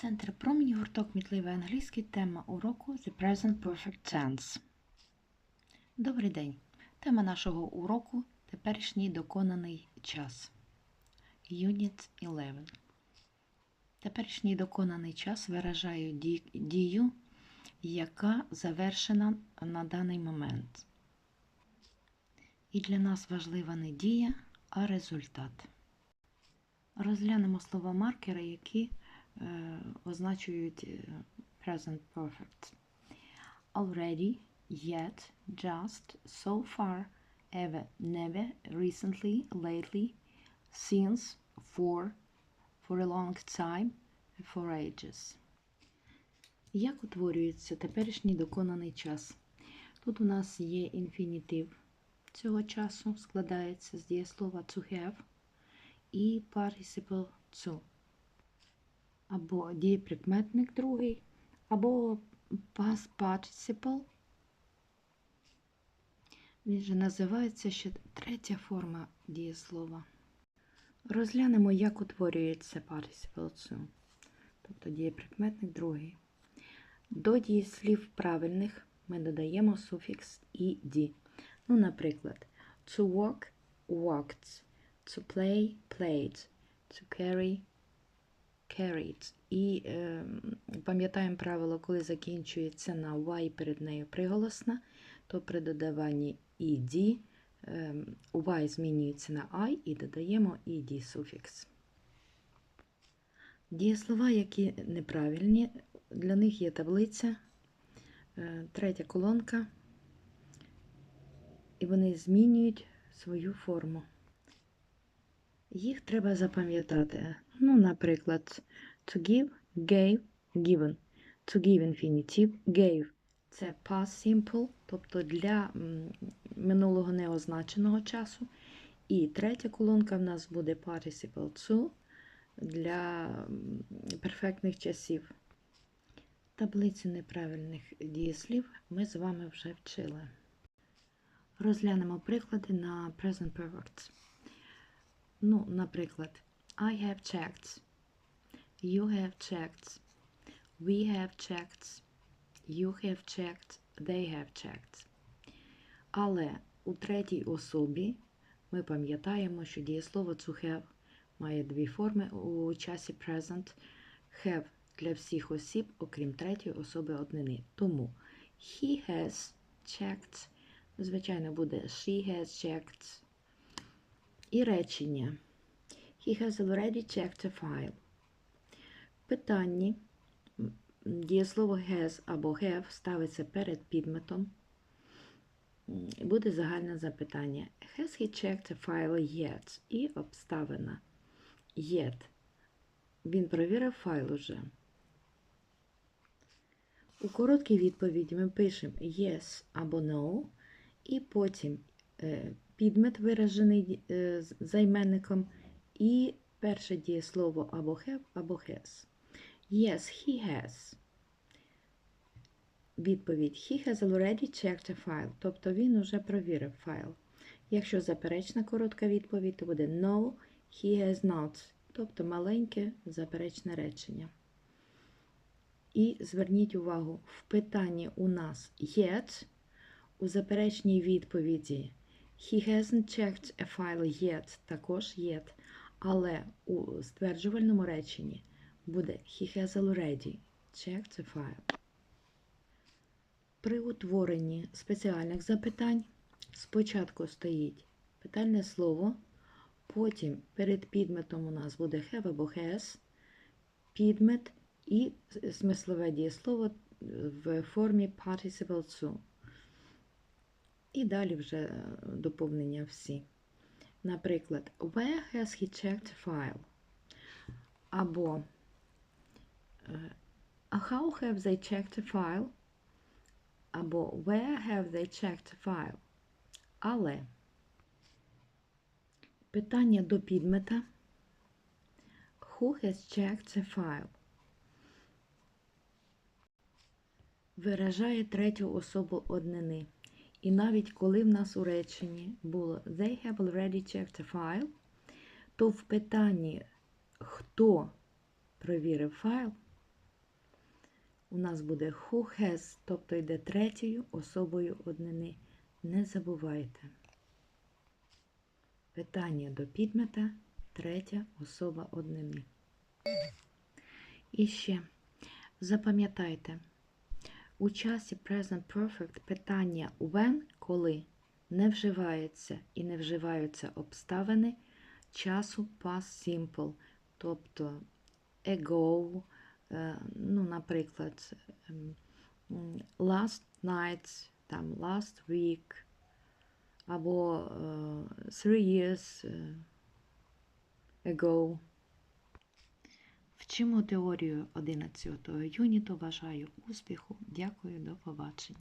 Центр промені гурток Мітливий англійський. Тема уроку The Present Perfect Tense. Добрий день. Тема нашого уроку теперішній доконаний час. Unit 11. Теперішній доконаний час виражає дію, яка завершена на даний момент. І для нас важлива не дія, а результат. Розглянемо слова маркери, які означують е, present perfect. Already, yet, just, so far, ever, never, recently, lately, since, for, for a long time, for ages. Як утворюється теперішній доконаний час? Тут у нас є інфінітив цього часу, складається з дієслова to have і participle to або дієприкметник другий, або past participle. Він же називається ще третя форма дієслова. Розглянемо, як утворюється participle тобто дієприкметник другий. До дієслів правильних ми додаємо суфікс «ed». Ну, наприклад, to walk – walked, to play – played, to carry carried. І е, пам'ятаємо правило, коли закінчується на y перед нею приголосна, то при додаванні ed е, y змінюється на I і додаємо ed суфікс. Дієслова, які неправильні, для них є таблиця, е, третя колонка, і вони змінюють свою форму. Їх треба запам'ятати. Ну, наприклад, to give, gave, given. To give infinitive, gave. Це past simple, тобто для минулого неозначеного часу. І третя колонка в нас буде participle to для перфектних часів. Таблицю неправильних дієслів ми з вами вже вчили. Розглянемо приклади на present perfect. Ну, наприклад, I have checked. You have checked. We have checked. You have checked. They have checked. Але у третій особі ми пам'ятаємо, що дієслово to have має дві форми у часі present. Have для всіх осіб, окрім третьої особи однини. Тому he has checked. Звичайно, буде she has checked. І речення. He has already checked a file. В питанні дієслово has або have ставиться перед підметом. Буде загальне запитання. Has he checked a file yet? І обставина. Yet. Він провірив файл уже. У короткій відповіді ми пишемо yes або no, і потім е, підмет виражений е, займенником, і перше дієслово або have, або has. Yes, he has. Відповідь He has already checked a file. Тобто він уже провірив файл. Якщо заперечна коротка відповідь, то буде No, he has not. Тобто маленьке заперечне речення. І зверніть увагу, в питанні у нас yet, у заперечній відповіді He hasn't checked a file yet, також yet. Але у стверджувальному реченні буде He has already checked a file. При утворенні спеціальних запитань спочатку стоїть питальне слово, потім перед підметом у нас буде have або has, підмет і смислове дієслово в формі participle to. І далі вже доповнення всі. Наприклад, where has he checked file? Або е, how have they checked file? Або where have they checked file? Але питання до підмета Who has checked a file? Виражає третю особу однини. І навіть коли в нас у реченні було They have already checked a file, то в питанні хто провірив файл, у нас буде who has, тобто йде третьою особою однини. Не забувайте. Питання до підмета третя особа однини. І ще запам'ятайте, у часі Present Perfect питання when, коли не вживається і не вживаються обставини часу past simple, тобто ago, е, ну, наприклад, ем, last night, там last week, або е, three years е, ago. Вчимо теорію 11 юніту. Бажаю успіху. Дякую, до побачення.